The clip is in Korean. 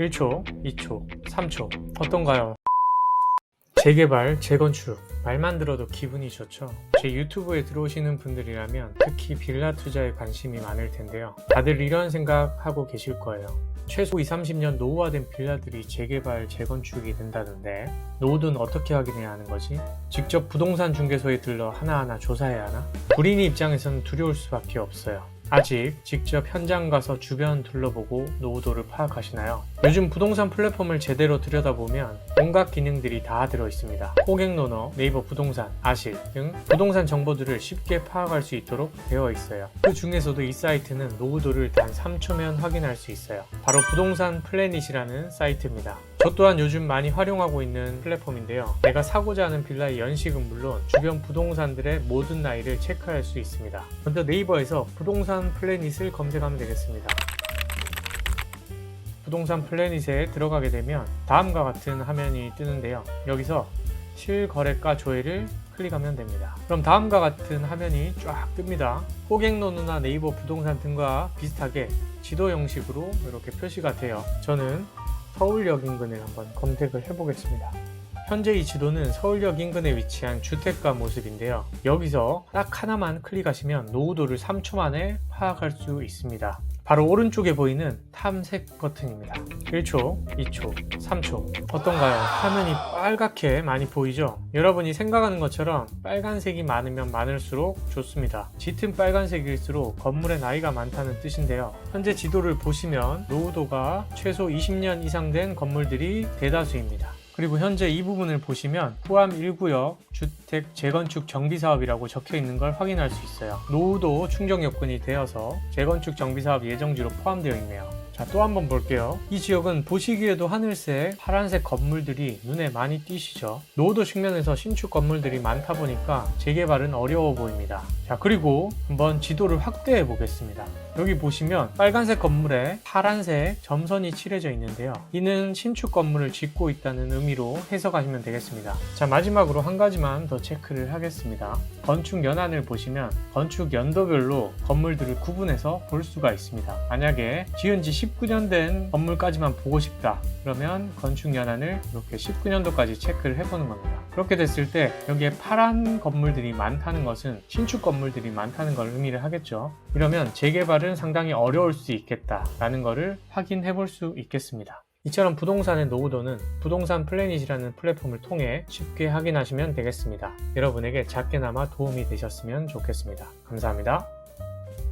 1초, 2초, 3초. 어떤가요? 재개발, 재건축. 말만 들어도 기분이 좋죠. 제 유튜브에 들어오시는 분들이라면 특히 빌라 투자에 관심이 많을 텐데요. 다들 이런 생각하고 계실 거예요. 최소 2, 30년 노후화된 빌라들이 재개발, 재건축이 된다던데 노후는 어떻게 확인해야 하는 거지? 직접 부동산 중개소에 들러 하나하나 조사해야 하나? 불인이 입장에서는 두려울 수밖에 없어요. 아직 직접 현장 가서 주변 둘러보고 노후도를 파악하시나요? 요즘 부동산 플랫폼을 제대로 들여다보면 온갖 기능들이 다 들어 있습니다. 호갱로너, 네이버 부동산, 아실 등 부동산 정보들을 쉽게 파악할 수 있도록 되어 있어요. 그 중에서도 이 사이트는 노후도를 단 3초면 확인할 수 있어요. 바로 부동산 플래닛이라는 사이트입니다. 저 또한 요즘 많이 활용하고 있는 플랫폼인데요. 내가 사고자 하는 빌라의 연식은 물론 주변 부동산들의 모든 나이를 체크할 수 있습니다. 먼저 네이버에서 부동산 플래닛을 검색하면 되겠습니다. 부동산 플래닛에 들어가게 되면 다음과 같은 화면이 뜨는데요. 여기서 실거래가 조회를 클릭하면 됩니다. 그럼 다음과 같은 화면이 쫙 뜹니다. 호갱노누나 네이버 부동산 등과 비슷하게 지도 형식으로 이렇게 표시가 돼요. 저는 서울역 인근을 한번 검색을 해보겠습니다. 현재 이 지도는 서울역 인근에 위치한 주택가 모습인데요. 여기서 딱 하나만 클릭하시면 노후도를 3초 만에 파악할 수 있습니다. 바로 오른쪽에 보이는 탐색 버튼입니다. 1초, 2초, 3초. 어떤가요? 화면이 빨갛게 많이 보이죠? 여러분이 생각하는 것처럼 빨간색이 많으면 많을수록 좋습니다. 짙은 빨간색일수록 건물의 나이가 많다는 뜻인데요. 현재 지도를 보시면 노후도가 최소 20년 이상 된 건물들이 대다수입니다. 그리고 현재 이 부분을 보시면 포함 1구역 주택 재건축 정비 사업이라고 적혀 있는 걸 확인할 수 있어요. 노후도 충족 요건이 되어서 재건축 정비 사업 예정지로 포함되어 있네요. 자, 또 한번 볼게요. 이 지역은 보시기에도 하늘색, 파란색 건물들이 눈에 많이 띄시죠? 노후도 측면에서 신축 건물들이 많다 보니까 재개발은 어려워 보입니다. 자, 그리고 한번 지도를 확대해 보겠습니다. 여기 보시면 빨간색 건물에 파란색 점선이 칠해져 있는데요. 이는 신축 건물을 짓고 있다는 의미로 해석하시면 되겠습니다. 자, 마지막으로 한 가지만 더 체크를 하겠습니다. 건축 연한을 보시면 건축 연도별로 건물들을 구분해서 볼 수가 있습니다. 만약에 지은 지 19년 된 건물까지만 보고 싶다. 그러면 건축 연한을 이렇게 19년도까지 체크를 해보는 겁니다. 그렇게 됐을 때 여기에 파란 건물들이 많다는 것은 신축 건물들이 많다는 걸 의미를 하겠죠. 이러면 재개발은 상당히 어려울 수 있겠다 라는 것을 확인해 볼 수 있겠습니다. 이처럼 부동산의 노후도는 부동산 플래닛이라는 플랫폼을 통해 쉽게 확인하시면 되겠습니다. 여러분에게 작게나마 도움이 되셨으면 좋겠습니다. 감사합니다.